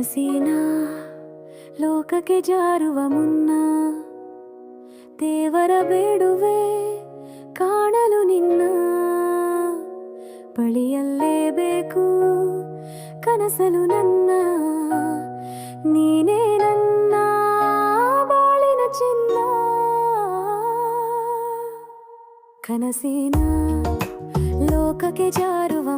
ಮನಸ್ಸಿನ ಲೋಕಕ್ಕೆ ಜಾರುವ ಮುನ್ನ ದೇವರ ಬೇಡುವೆ ಕಾಣಲು ನಿನ್ನ ಬಳಿಯಲ್ಲೇಬೇಕು ಕನಸಲು ನನ್ನ ನೀನೇ ನನ್ನ ಬಾಳಿನ ಚಿನ್ನ ಕನಸಿನ ಲೋಕಕ್ಕೆ ಜಾರುವ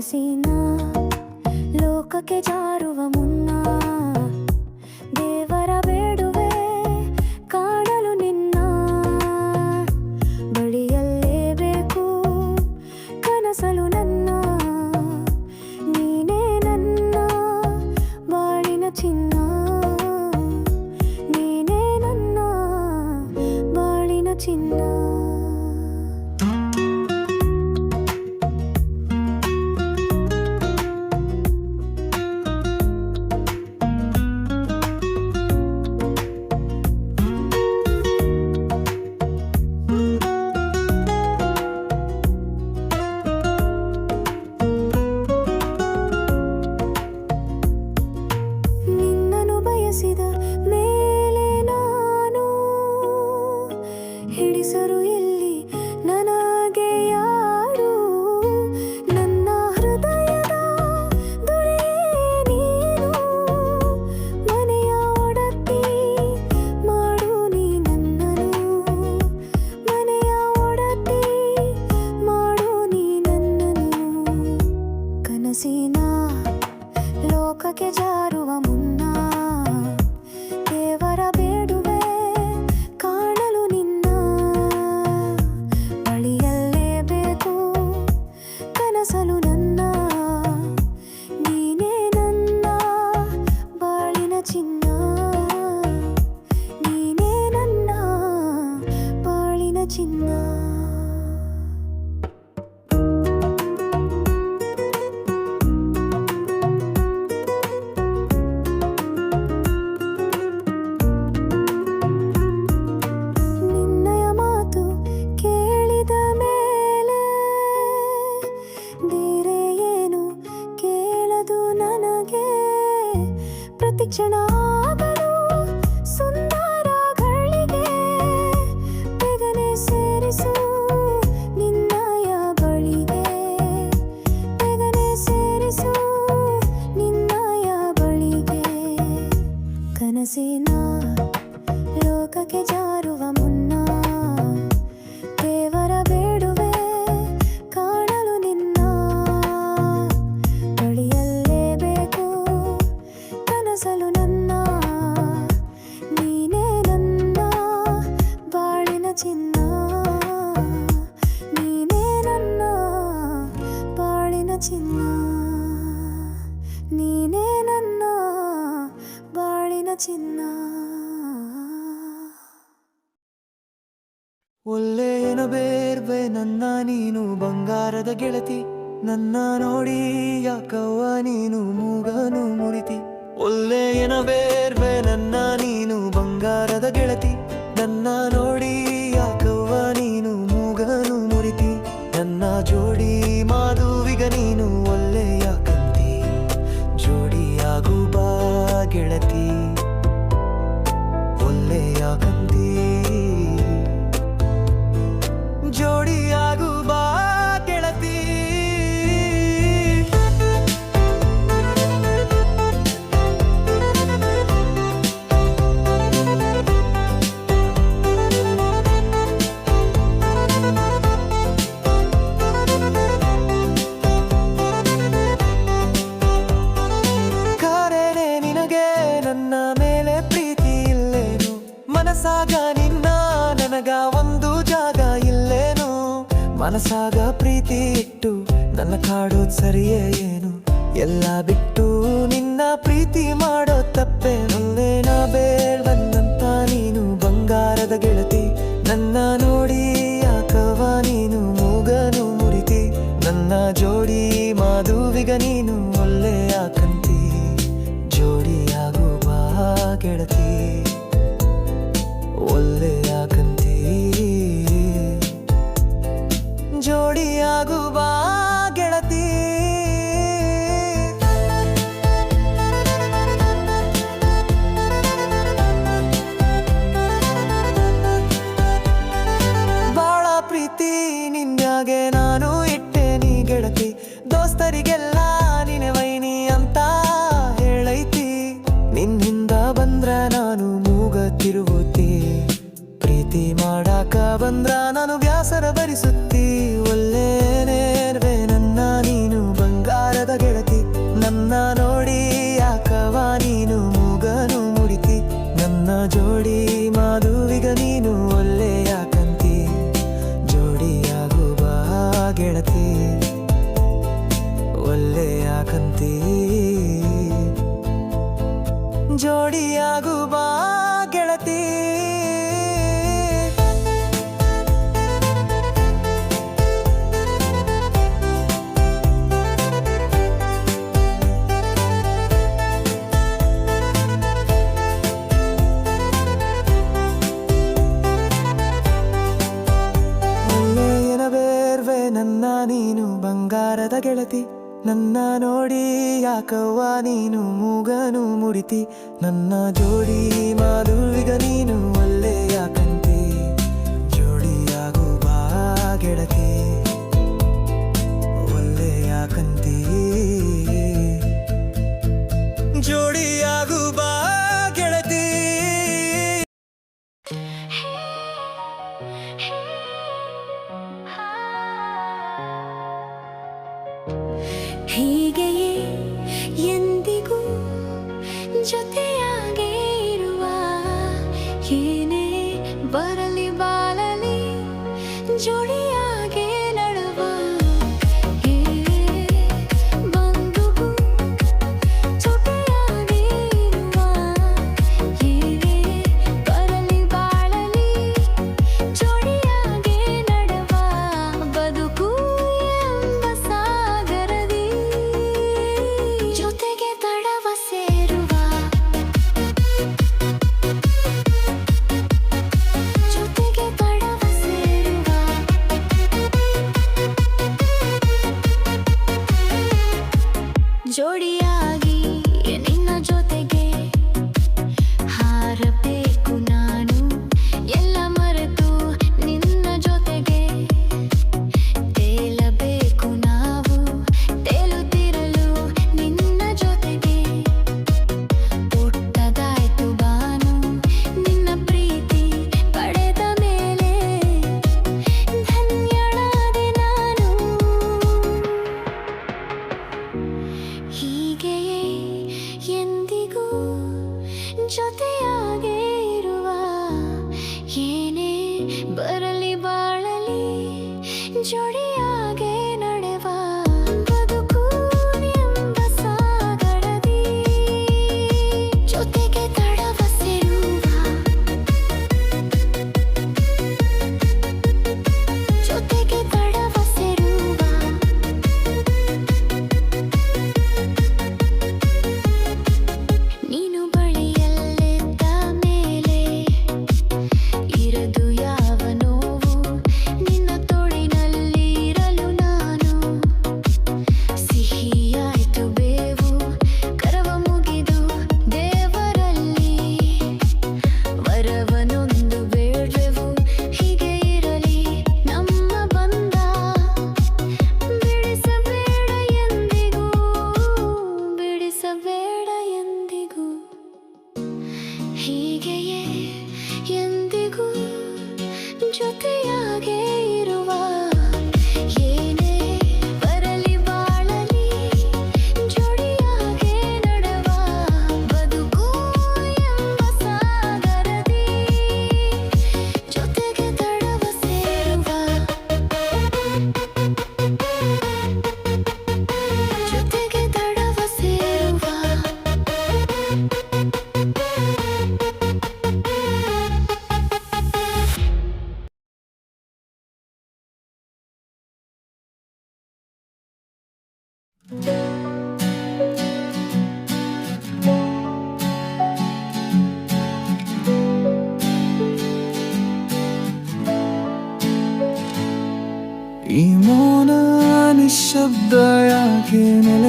మనసిನ లోಕಕ್ಕೆ ಜಾರು ಚಿನ್ನ ನಿನ್ನಯ ನೀನೇ ನನ್ನ ಬಾಳಿನ ಚಿನ್ನ. ಒಲ್ಲೇನ ಬೇರ್ವೆ, ನನ್ನ ನೀನು ಬಂಗಾರದ ಗೆಳತಿ. ನನ್ನ ನೋಡಿ ಯಾಕವ್ವ ನೀನು ಮೂಗನು ಮುರಿತಿ ಒಲ್ಲೇನ ಬೇರ್ವೆ, ನನ್ನ ನೀನು ಬಂಗಾರದ ಗೆಳತಿ. ನನ್ನ ನೋಡಿ ಯಾಕವ್ವ ನೀನು ಮೂಗನು ಮುರಿತಿ ನನ್ನ ಜೋಡಿ 也要肯定 ಮನಸಾಗ ಪ್ರೀತಿ ಇಟ್ಟು ನನ್ನ ಕಾಡೋದ್ ಸರಿಯೇ ಏನು? ಎಲ್ಲ ಬಿಟ್ಟು ನಿನ್ನ ಪ್ರೀತಿ ಮಾಡೋ ತಪ್ಪೆ? ನನ್ನೇನ ಬೇಡ್ವನ್ನಂತ ನೀನು ಬಂಗಾರದ ಗೆಳತಿ. ನನ್ನ ನೋಡಿ ಯಾಕವ ನೀನು ಮೂಗನು ಮುರಿತಿ. ನನ್ನ ಜೋಡಿ ಮಾಧುವಿಗ ನೀನು ಒಳ್ಳೆಯ ಗೆಳತಿ ನನ್ನ ನೋಡಿ ಯಾಕವ್ವ ನೀನು ಮೂಗನು ಮುಡಿತಿ? ನನ್ನ ಜೋಡಿ ಮಾಧುವಿಗ ನೀನು ಒಳ್ಳೆಯ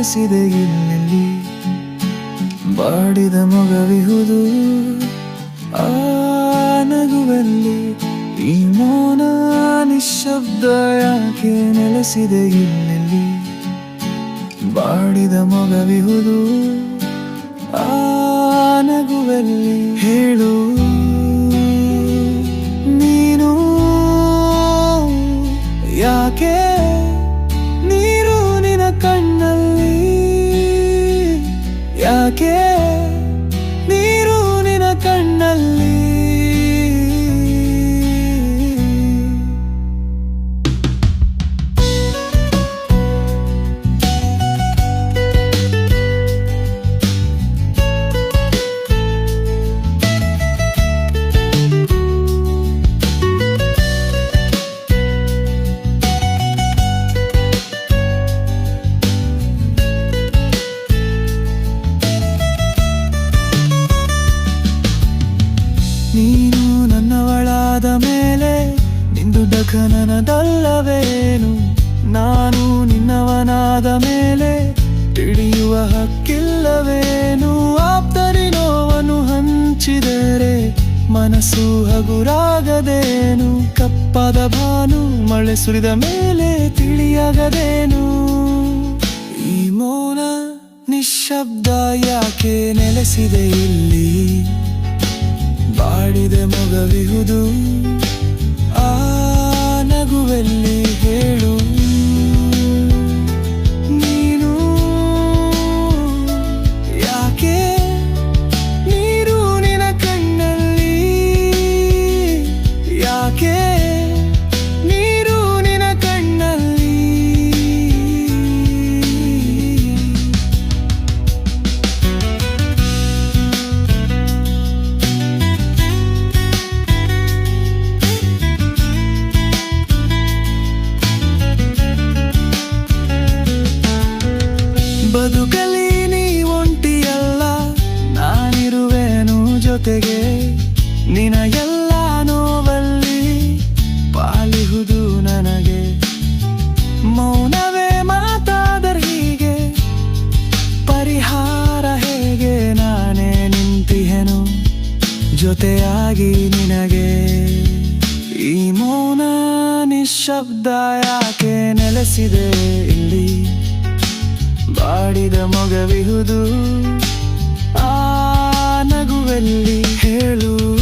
ನೆಲೆಸಿದೆ ಇಲ್ಲೆಲ್ಲಿ ಬಾಡಿದ ಮೊಗವಿಹುದು ಆ ನಗುವಲ್ಲಿ. ಈ ಮೌನ ನಿಶಬ್ದ ಯಾಕೆ ನೆಲೆಸಿದೆ ಇಲ್ಲೆಲ್ಲಿ ಬಾಡಿದ ಮೊಗವಿಹುದು ಆ ನಗುವಲ್ಲಿ. ಹೇಳು. ನಿನ್ನವನಾದ ಮೇಲೆ ತಿಳಿಯುವ ಹಕ್ಕಿಲ್ಲವೇನು? ಆಪ್ತರಿ ನೋವನ್ನು ಹಂಚಿದರೆ ಮನಸ್ಸು ಹಗುರಾಗದೇನು? ಕಪ್ಪದ ಭಾನು ಮಳೆ ಸುರಿದ ಮೇಲೆ ತಿಳಿಯಾಗದೇನು? ಈ ಮೌನ ನಿಶಬ್ದ ಯಾಕೆ ನೆಲೆಸಿದೆ ಇಲ್ಲಿ? ಬಾಡಿದೆ ಮಗವಿಹುದು, ಆ ನಗುವಲ್ಲಿ ಹೇಳು? ಜೊತೆಗೆ ನಿನ ಎಲ್ಲ ನೋವಲ್ಲಿ ಪಾಲಿಹುದು ನನಗೆ. ಮೌನವೇ ಮಾತಾದರೆ ಹೀಗೆ, ಪರಿಹಾರ ಹೇಗೆ ನಾನೇ ನಿಂತಿಹೆನು ಜೊತೆಯಾಗಿ ನಿನಗೆ. ಈ ಮೌನ ನಿಶಬ್ದ ಯಾಕೆ ನೆಲೆಸಿದೆ ಇಲ್ಲಿ? ಬಾಡಿದ ಮೊಗವಿಹುದು ನಗುವಲ್ಲಿ ಹೇಳು